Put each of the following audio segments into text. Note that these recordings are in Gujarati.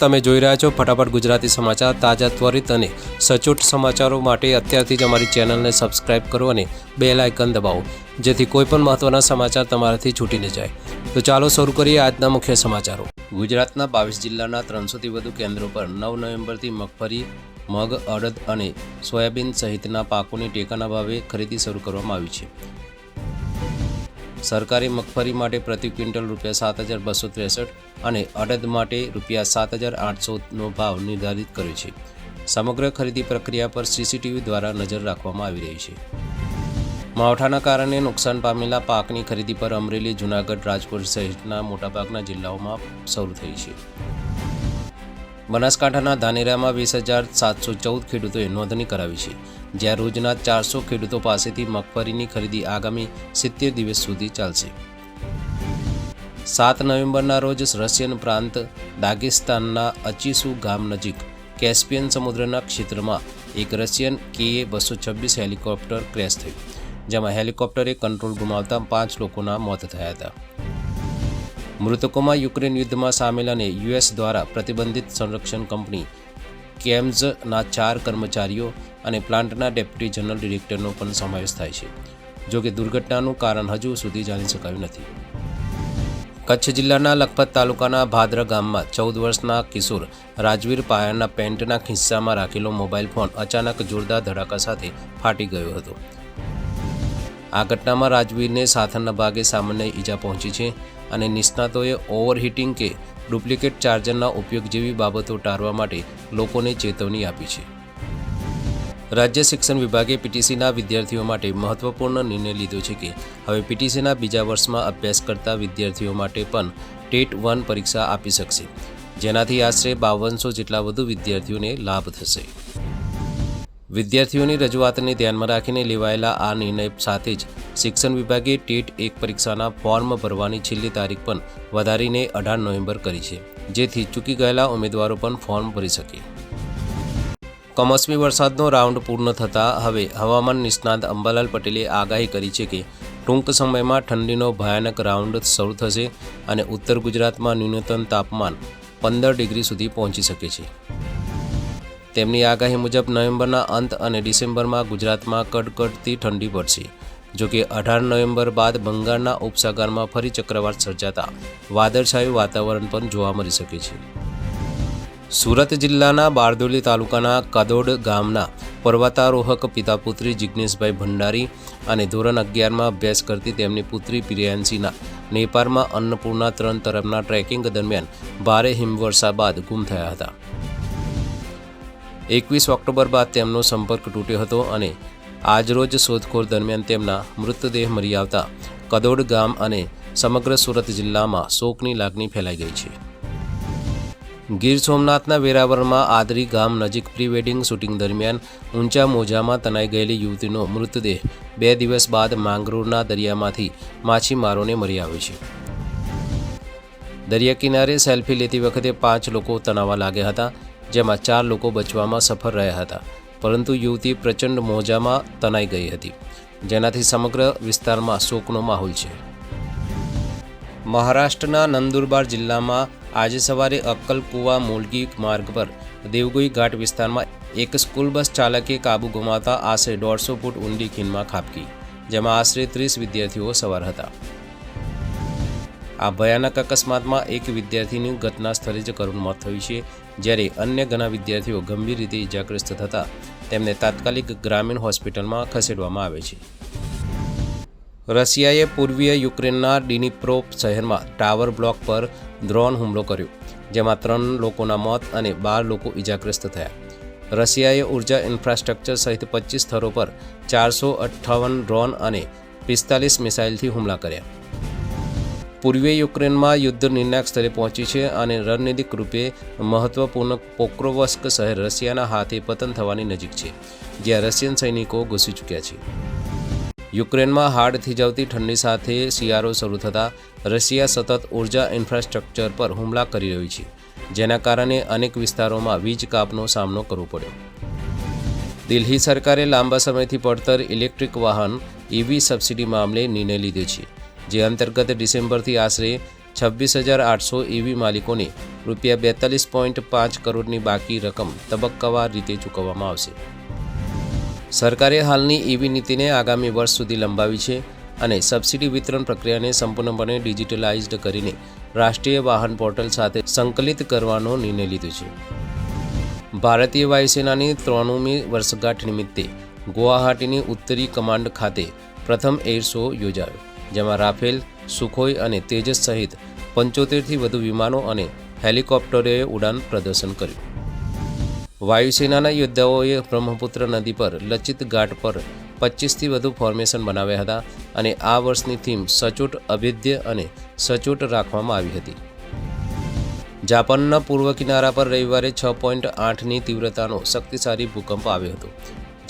તમે જોઈ રહ્યા છો ફટાફટ ગુજરાતી સમાચાર તાજા ત્વરિત અને સચોટ સમાચારો માટે અત્યારથી જ અમારી ચેનલને સબસ્ક્રાઇબ કરો અને બે લાયકન દબાવો, જેથી કોઈપણ મહત્ત્વના સમાચાર તમારાથી છૂટી ન જાય. તો ચાલો શરૂ કરીએ આજના મુખ્ય સમાચારો. ગુજરાતના બાવીસ જિલ્લાના ત્રણસોથી વધુ કેન્દ્રો પર નવ નવેમ્બરથી મગફળી, મગ, અડદ અને સોયાબીન સહિતના પાકોની ટેકાના ભાવે ખરીદી શરૂ કરવામાં આવી છે. સરકારી મગફળી માટે પ્રતિ ક્વિન્ટલ રૂપિયા સાત હજાર બસો ત્રેસઠ અને અડદ માટે રૂપિયા સાત હજાર આઠસોનો ભાવ નિર્ધારિત કર્યો છે. સમગ્ર ખરીદી પ્રક્રિયા પર સીસીટીવી દ્વારા નજર રાખવામાં આવી રહી છે. માવઠાના કારણે નુકસાન પામેલા પાકની ખરીદી પર અમરેલી, જૂનાગઢ, રાજકોટ સહિતના મોટાભાગના જિલ્લાઓમાં શરૂ થઈ છે. બનાસકાંઠાના ધાનેરામાં વીસ હજાર સાતસો ચૌદ ખેડૂતોએ નોંધણી કરાવી છે. જ્યાં રોજના ચારસો ખેડૂતો પાસેથી મગફળીની ખરીદી આગામી સિત્તેર દિવસ સુધી ચાલશે. સાત નવેમ્બરના રોજ રશિયન પ્રાંત દાગિસ્તાનના અચીસુ ગામ નજીક કેસ્પિયન સમુદ્રના ક્ષેત્રમાં એક રશિયન કેએ બસો છવ્વીસ હેલિકોપ્ટર ક્રેશ થયું, જેમાં હેલિકોપ્ટરે કંટ્રોલ ગુમાવતા પાંચ લોકોના મોત થયા હતા. મૃતકોમાં યુક્રેન યુદ્ધમાં સામેલ અને યુએસ દ્વારા પ્રતિબંધિત સંરક્ષણ કંપની કેમ્સના ચાર કર્મચારીઓ અને પ્લાન્ટના ડેપ્યુટી જનરલ ડિરેક્ટરનો પણ સમાવેશ થાય છે. જો કે દુર્ઘટનાનું કારણ હજુ સુધી જાણી શકાયું નથી. કચ્છ જિલ્લાના લખપત તાલુકાના ભાદ્ર ગામમાં ચૌદ વર્ષના કિશોર રાજવીર પાયાના પેન્ટના ખિસ્સામાં રાખેલો મોબાઈલ ફોન અચાનક જોરદાર ધડાકા સાથે ફાટી ગયો હતો. આ ઘટનામાં રાજવીરને સાથળના ભાગે સામાન્ય ઈજા પહોંચી છે અને નિષ્ણાતોએ ઓવરહીટિંગ કે ડુપ્લિકેટ ચાર્જરના ઉપયોગ જેવી બાબતો ટાળવા માટે લોકોને ચેતવણી આપી છે. રાજ્ય શિક્ષણ વિભાગે પીટીસીના વિદ્યાર્થીઓ માટે મહત્વપૂર્ણ નિર્ણય લીધો છે કે હવે પીટીસીના બીજા વર્ષમાં અભ્યાસ કરતા વિદ્યાર્થીઓ માટે પણ ટેટ વન પરીક્ષા આપી શકશે. જેનાથી આશરે બાવનસો જેટલા વધુ વિદ્યાર્થીઓને લાભ થશે. વિદ્યાર્થીઓની રજૂઆતને ધ્યાનમાં રાખીને લેવાયેલા આ નિર્ણય સાથે જ શિક્ષણ વિભાગે ટેટ એક પરીક્ષાના ફોર્મ ભરવાની છેલ્લી તારીખ પણ વધારીને અઢાર નવેમ્બર કરી છે. જેથી ચૂકી ગયેલા ઉમેદવારો પણ ફોર્મ ભરી શકે. કમોસમી વરસાદનો રાઉન્ડ પૂર્ણ થતાં હવે હવામાન નિષ્ણાત અંબાલાલ પટેલે આગાહી કરી છે કે ટૂંક સમયમાં ઠંડીનો ભયાનક રાઉન્ડ શરૂ થશે અને ઉત્તર ગુજરાતમાં ન્યૂનતમ તાપમાન પંદર ડિગ્રી સુધી પહોંચી શકે છે. તેમની આગાહી મુજબ નવેમ્બરના અંત અને ડિસેમ્બરમાં ગુજરાતમાં કડકડતી ઠંડી પડશે. જો કે અઢાર નવેમ્બર બાદ બંગાળના ઉપસાગરમાં ફરી ચક્રવાત સર્જાતા વાદળછાયું વાતાવરણ પણ જોવા મળી શકે છે. સુરત જિલ્લાના બારડોલી તાલુકાના કદોડ ગામના પર્વતારોહક પિતા પુત્રી જિજ્ઞેશભાઈ ભંડારી અને ધોરણ અગિયારમાં અભ્યાસ કરતી તેમની પુત્રી પ્રિયાંશીના નેપાળમાં અન્નપૂર્ણા ત્રણ તરફના ટ્રેકિંગ દરમિયાન ભારે હિમવર્ષા બાદ ગુમ થયા હતા. એકવીસ ઓક્ટોબર બાદ તેમનો સંપર્ક તૂટ્યો હતો અને આજરોજ શોધખોળ દરમિયાન તેમના મૃતદેહ મળી આવતા કદોડ ગામ અને સમગ્ર સુરત જિલ્લામાં શોકની લાગણી ફેલાઈ ગઈ છે. ગીર સોમનાથના વેરાવળમાં આદરી ગામ નજીક પ્રી વેડિંગ શૂટિંગ દરમિયાન ઊંચા મોજામાં તનાઈ ગયેલી યુવતીનો મૃતદેહ બે દિવસ બાદ માંગરોળના દરિયામાંથી માછીમારોને મળી આવ્યો છે. દરિયા કિનારે સેલ્ફી લેતી વખતે પાંચ લોકો તણાવા લાગ્યા હતા, જેમાં ચાર લોકો બચવામાં સફળ રહ્યા હતા, પરંતુ યુવતી પ્રચંડ મોજામાં તનાઈ ગઈ હતી. જેનાથી સમગ્ર વિસ્તારમાં શોકનો માહોલ છે. મહારાષ્ટ્રના નંદુરબાર જિલ્લામાં આજે સવારે અક્કલકુવા મોલગી માર્ગ પર દેવગોઈ ઘાટ વિસ્તારમાં એક સ્કૂલ બસ ચાલકે કાબુ ગુમાવતા આશરે દોઢસો ફૂટ ઊંડી ખીણમાં ખાબકી, જેમાં આશરે ત્રીસ વિદ્યાર્થીઓ સવાર હતા. આ ભયાનક અકસ્માતમાં એક વિદ્યાર્થીનું ઘટના સ્થળે જ કરુણ મોત થયું છે, જ્યારે અન્ય ઘણા વિદ્યાર્થીઓ ગંભીર રીતે ઇજાગ્રસ્ત થતા તેમને તાત્કાલિક ગ્રામીણ હોસ્પિટલમાં ખસેડવામાં આવે છે. રશિયાએ પૂર્વીય યુક્રેનના ડિનિપ્રો શહેરમાં ટાવર બ્લોક પર ડ્રોન હુમલો કર્યો, જેમાં ત્રણ લોકોના મોત અને બાર લોકો ઇજાગ્રસ્ત થયા. રશિયાએ ઊર્જા ઇન્ફ્રાસ્ટ્રક્ચર સહિત પચીસ સ્થળો પર ચારસો અઠ્ઠાવન ડ્રોન અને પિસ્તાલીસ મિસાઇલથી હુમલા કર્યા. પૂર્વીય યુક્રેનમાં યુદ્ધ નિર્ણાયક સ્તરે પહોંચી છે અને રણનીતિક રૂપે મહત્વપૂર્ણ પોક્રોવસ્ક શહેર રશિયાના હાથે પતન થવાની નજીક છે, જ્યાં રશિયન સૈનિકો ઘૂસી ચૂક્યા છે. યુક્રેનમાં હાડ થીજાવતી ઠંડી સાથે શિયાળો શરૂ થતાં રશિયા સતત ઊર્જા ઇન્ફ્રાસ્ટ્રક્ચર પર હુમલા કરી રહ્યું છે, જેના કારણે અનેક વિસ્તારોમાં વીજ કાપનો સામનો કરવો પડ્યો. દિલ્હી સરકારે લાંબા સમયથી પડતર ઇલેક્ટ્રિક વાહન ઈવી સબસિડી મામલે નિર્ણય લીધો છે, જે અંતર્ગત ડિસેમ્બરથી આશરે છવ્વીસ હજાર આઠસો ઈવી માલિકોને રૂપિયા બેતાલીસ પોઈન્ટ પાંચ કરોડની બાકી રકમ તબક્કાવાર રીતે ચૂકવવામાં આવશે. સરકારે હાલની ઈવી નીતિને આગામી વર્ષ સુધી લંબાવી છે અને સબસિડી વિતરણ પ્રક્રિયાને સંપૂર્ણપણે ડિજિટલાઇઝ્ડ કરીને રાષ્ટ્રીય વાહન પોર્ટલ સાથે સંકલિત કરવાનો નિર્ણય લીધો છે. ભારતીય વાયુસેનાની ત્રણમી વર્ષગાંઠ નિમિત્તે ગુવાહાટીની ઉત્તરી કમાન્ડ ખાતે પ્રથમ એર શો યોજાયો, જેમાં રાફેલ, સુખોઈ અને તેજસ સહિત પંચોતેરથી વધુ વિમાનો અને હેલિકોપ્ટરોએ ઉડાન પ્રદર્શન કર્યું. વાયુસેનાના યોદ્ધાઓએ બ્રહ્મપુત્ર નદી પર લચિત ઘાટ પર પચીસથી વધુ ફોર્મેશન બનાવ્યા હતા અને આ વર્ષની થીમ સચોટ અભેદ્ય અને સચોટ રાખવામાં આવી હતી. જાપાનના પૂર્વ કિનારા પર રવિવારે છ પોઈન્ટ આઠની તીવ્રતાનો શક્તિશાળી ભૂકંપ આવ્યો હતો,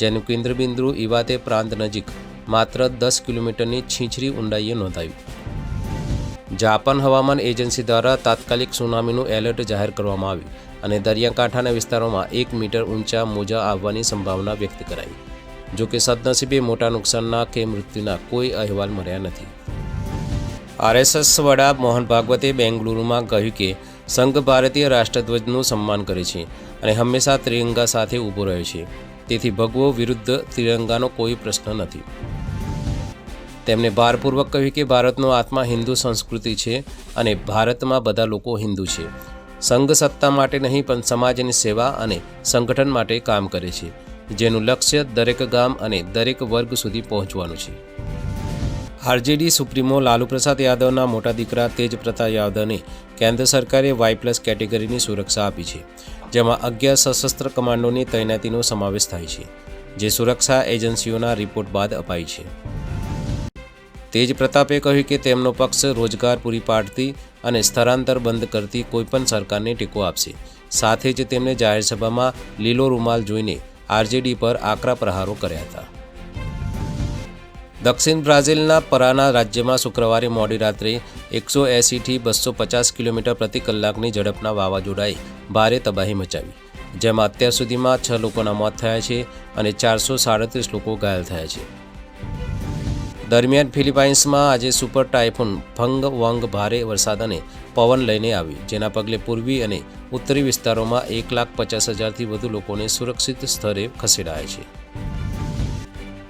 જેનું કેન્દ્રબિંદુ ઇવાતે પ્રાંત નજીક માત્ર દસ કિલોમીટરની છીંછરી ઊંડાઈએ નોંધાયું. જાપાન હવામાન એજન્સી દ્વારા તાત્કાલિક સુનામીનું એલર્ટ જાહેર કરવામાં આવ્યું અને દરિયાકાંઠાના વિસ્તારોમાં એક મીટર ઊંચા મોજા આવવાની સંભાવના વ્યક્ત કરાઈ. જો કે સદનસીબે મોટા નુકસાનના કે મૃત્યુના કોઈ અહેવાલ મળ્યા નથી. આરએસએસ વડા મોહન ભાગવતે બેંગલુરુમાં કહ્યું કે, સંઘ ભારતીય રાષ્ટ્રધ્વજનું સન્માન કરે છે અને હંમેશા ત્રિરંગા સાથે ઊભો રહ્યો છે. તેથી ભગવો વિરુદ્ધ ત્રિરંગાનો કોઈ પ્રશ્ન નથી. તેમણે ભારપૂર્વક કહ્યું કે, ભારતનો આત્મા હિન્દુ સંસ્કૃતિ છે અને ભારતમાં બધા લોકો હિન્દુ છે. સંઘ સત્તા માટે નહીં, પણ સમાજની સેવા અને સંગઠન માટે કામ કરે છે, જેનું લક્ષ્ય દરેક ગામ અને દરેક વર્ગ સુધી પહોંચવાનું છે. આરજેડી સુપ્રીમો લાલુ પ્રસાદ યાદવના મોટા દીકરા તેજ પ્રતાપ યાદવને કેન્દ્ર સરકારે વાય પ્લસ કેટેગરીની સુરક્ષા આપી છે, જેમાં અગિયાર સશસ્ત્ર કમાન્ડોની તૈનાતીનો સમાવેશ થાય છે, જે સુરક્ષા એજન્સીઓના રિપોર્ટ બાદ અપાઈ છે. તેજ પ્રતાપે કહ્યું કે તેમનો પક્ષ રોજગાર પૂરી પાડતી અને સ્થળાંતર બંધ કરતી કોઈપણ સરકારને ટેકો આપશે. સાથે જ તેમણે જાહેર સભામાં લીલો રૂમાલ જોઈને આરજેડી પર આકરા પ્રહારો કર્યા હતા. દક્ષિણ બ્રાઝિલના પરાના રાજ્યમાં શુક્રવારે મોડી રાત્રે એકસો એંસીથી બસો પચાસ કિલોમીટર પ્રતિ કલાકની ઝડપના વાવાઝોડાએ ભારે તબાહી મચાવી. જેમાં અત્યાર સુધીમાં છ લોકોના મોત થયા છે અને ચારસો સાડત્રીસ લોકો ઘાયલ થયા છે. દરમિયાન ફિલિપાઇન્સમાં આજે સુપર ટાઇફોન ફંગ વંગ ભારે વરસાદ અને પવન લઈને આવ્યું જેના પગલે પૂર્વી અને ઉત્તરી વિસ્તારોમાં એક લાખ પચાસ હજારથી વધુ લોકોને સુરક્ષિત સ્તરે ખસેડાયા છે.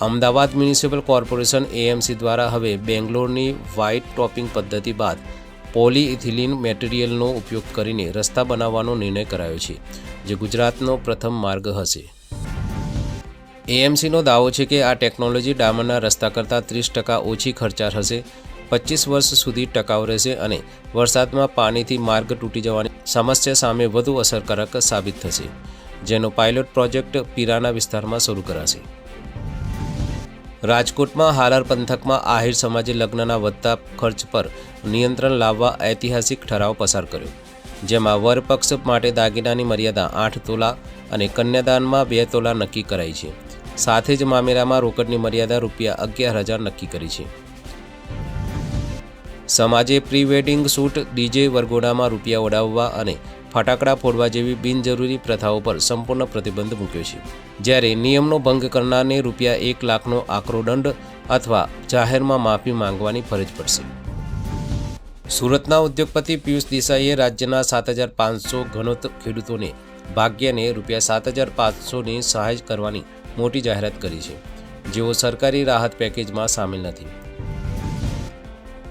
અમદાવાદ મ્યુનિસિપલ કોર્પોરેશન એએમસી દ્વારા હવે બેંગ્લોરની વ્હાઇટ ટોપિંગ પદ્ધતિ બાદ પોલીઇથિલિન મેટેરિયલનો ઉપયોગ કરીને રસ્તા બનાવવાનો નિર્ણય કરાયો છે, જે ગુજરાતનો પ્રથમ માર્ગ હશે. એએમસીનો દાવો છે કે આ ટેકનોલોજી ડામરના રસ્તા કરતાં ત્રીસ ટકા ઓછી ખર્ચાળ હશે, પચીસ વર્ષ સુધી ટકાઉ રહેશે અને વરસાદમાં પાણીથી માર્ગ તૂટી જવાની સમસ્યા સામે વધુ અસરકારક સાબિત થશે, જેનો પાયલોટ પ્રોજેક્ટ પીરાના વિસ્તારમાં શરૂ કરાશે. રાજકોટમાં હાલાર પંથકમાં આહિર સમાજે લગ્નના વધતા ખર્ચ પર નિયંત્રણ લાવવા ઐતિહાસિક ઠરાવ પસાર કર્યો, જેમાં વરપક્ષ માટે દાગીનાની મર્યાદા આઠ તોલા અને કન્યાદાનમાં બે તોલા નક્કી કરાઈ છે. સાથે જ મામેરામાં રોકડની મર્યાદા રૂપિયા અગિયાર હજાર નક્કી કરી છે. સમાજે પ્રી વેડિંગ શૂટ ડીજે વરઘોડામાં રૂપિયા ઉડાવવા અને ફટાકડા ફોડવા જેવી બિનજરૂરી પ્રથાઓ પર સંપૂર્ણ પ્રતિબંધ મૂક્યો છે. જ્યારે નિયમનો ભંગ કરનારને રૂપિયા એક લાખનો આકરો દંડ અથવા જાહેરમાં માફી માંગવાની ફરજ પડશે. સુરતના ઉદ્યોગપતિ પિયુષ દેસાઈએ રાજ્યના સાત હજાર પાંચસો ઘનોત ખેડૂતોને ભાગ્યને રૂપિયા સાત હજાર પાંચસોની સહાય કરવાની મોટી જાહેરાત કરી છે. જેઓ સરકારી રાહત પેકેજમાં સામેલ નથી.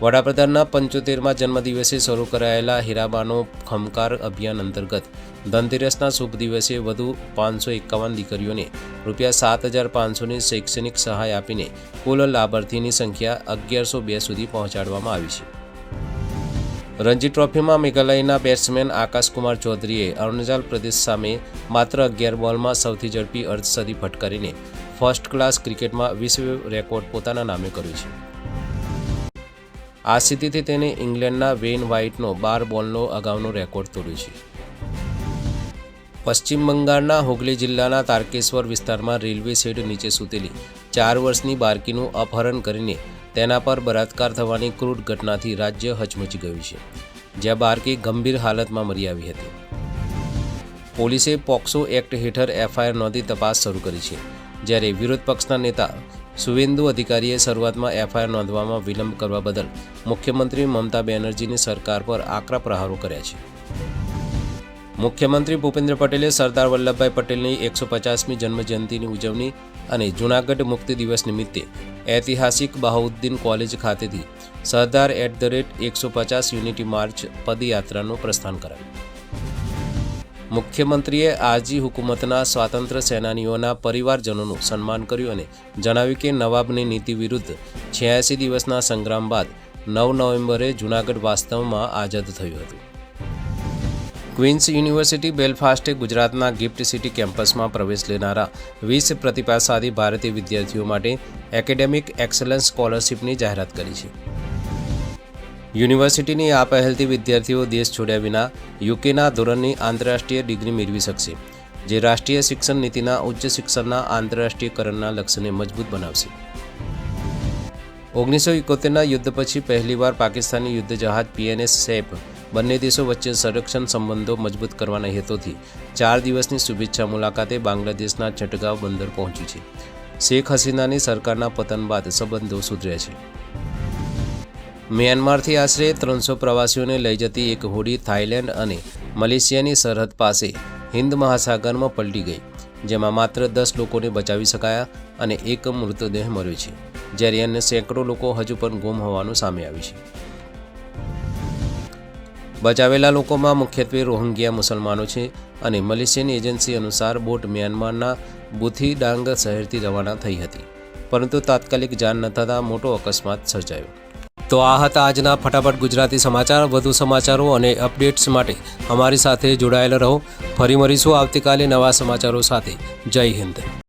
વડાપ્રધાનના પંચોતેરમાં જન્મદિવસે શરૂ કરાયેલા હીરાબાનો ખમકાર અભિયાન અંતર્ગત ધનતેરસના શુભ દિવસે વધુ પાંચસો એકાવન દીકરીઓને રૂપિયા સાત હજાર પાંચસોની શૈક્ષણિક સહાય આપીને કુલ લાભાર્થીની સંખ્યા અગિયારસો બે સુધી પહોંચાડવામાં આવી છે. રણજી ટ્રોફીમાં મેઘાલયના બેટ્સમેન આકાશકુમાર ચૌધરીએ અરુણાચલ પ્રદેશ સામે માત્ર અગિયાર બોલમાં સૌથી ઝડપી અર્ધસદી ફટકારીને ફર્સ્ટ ક્લાસ ક્રિકેટમાં વિશ્વ રેકોર્ડ પોતાના નામે કર્યો છે. આ સ્થિતિથી તેને ઇંગ્લેન્ડના વેન વ્હાઇટનો બાર બોલનો અગાઉનો રેકોર્ડ તોડ્યો છે. પશ્ચિમ બંગાળના હુગલી જિલ્લાના તારકેશ્વર વિસ્તારમાં રેલવે શેડ નીચે સૂતેલી ચાર વર્ષની બાળકીનું અપહરણ કરીને તેના પર બળાત્કાર થવાની ક્રૂર ઘટનાથી રાજ્ય હચમચી ગયું છે, જ્યાં બાળકી ગંભીર હાલતમાં મરી આવી હતી. પોલીસે પોક્સો એક્ટ હેઠળ એફઆઈઆર નોંધી તપાસ શરૂ કરી છે, જ્યારે વિરોધ પક્ષના નેતા સુવેન્દુ અધિકારીએ શરૂઆતમાં એફઆઈઆર નોંધવામાં વિલંબ કરવા બદલ મુખ્યમંત્રી મમતા બેનર્જીની સરકાર પર આકરા પ્રહારો કર્યા છે. મુખ્યમંત્રી ભૂપેન્દ્ર પટેલે સરદાર વલ્લભભાઈ પટેલની એકસો પચાસમી જન્મજયંતિની ઉજવણી અને જૂનાગઢ મુક્તિ દિવસ નિમિત્તે ઐતિહાસિક બહાઉદ્દીન કોલેજ ખાતેથી સરદાર એટ ધ રેટ એકસો પચાસ યુનિટી માર્ચ પદયાત્રાનું પ્રસ્થાન કરાયું. મુખ્યમંત્રીએ આજી હુકુમતના સ્વાતંત્ર્ય સેનાનીઓના પરિવારજનોનું સન્માન કર્યું અને જણાવ્યું કે નવાબની નીતિ વિરુદ્ધ છ્યાસી દિવસના સંગ્રામ બાદ નવ નવેમ્બરે જૂનાગઢ વાસ્તવમાં આઝાદ થયું હતું. ક્વીન્સ યુનિવર્સિટી બેલફાસ્ટે ગુજરાતના ગિફ્ટ સિટી કેમ્પસમાં પ્રવેશ લેનારા વીસ પ્રતિભાશાળી ભારતીય વિદ્યાર્થીઓ માટે એકેડેમિક એક્સલન્સ સ્કોલરશિપની જાહેરાત કરી છે. યુનિવર્સિટીની આ પહેલથી વિદ્યાર્થીઓ દેશ છોડ્યા વિના યુકેના ધોરણની આંતરરાષ્ટ્રીય ડિગ્રી મેળવી શકશે, જે રાષ્ટ્રીય શિક્ષણ નીતિના ઉચ્ચ શિક્ષણના આંતરરાષ્ટ્રીયકરણના લક્ષ્યને મજબૂત બનાવશે. ઓગણીસો ઇકોતેરના યુદ્ધ પછી પહેલીવાર પાકિસ્તાની યુદ્ધ જહાજ પીએનએસ સેપ બંને દેશો વચ્ચે સંરક્ષણ સંબંધો મજબૂત કરવાના હેતુથી ચાર દિવસની શુભેચ્છા મુલાકાતે બાંગ્લાદેશના ચટગાંવ બંદર પહોંચ્યું છે. શેખ હસીનાની સરકારના પતન બાદ સંબંધો સુધરે છે. મ્યાનમારથી આશરે ત્રણસો પ્રવાસીઓને લઈ જતી એક હોડી થાઇલેન્ડ અને મલેશિયાની સરહદ પાસે હિન્દ મહાસાગરમાં પલટી ગઈ, જેમાં માત્ર દસ લોકોને બચાવી શકાયા અને એક મૃતદેહ મળ્યો છે, જ્યારે અન્ય સેંકડો લોકો હજુ પણ ગુમ હોવાનું સામે આવ્યું છે. બચાવેલા લોકોમાં મુખ્યત્વે રોહિંગ્યા મુસલમાનો છે અને મલેશિયન એજન્સી અનુસાર બોટ મ્યાનમારના બુથી ડાંગ શહેરથી રવાના થઈ હતી, પરંતુ તાત્કાલિક જાણ ન થતાં મોટો અકસ્માત સર્જાયો. તો આ હતા આજના ફટાફટ ગુજરાતી સમાચાર. વધુ સમાચારો અને અપડેટ્સ માટે અમારી સાથે જોડાયેલા રહો. ફરી મળીશું આવતીકાલે નવા સમાચારો સાથે. જય હિન્દ.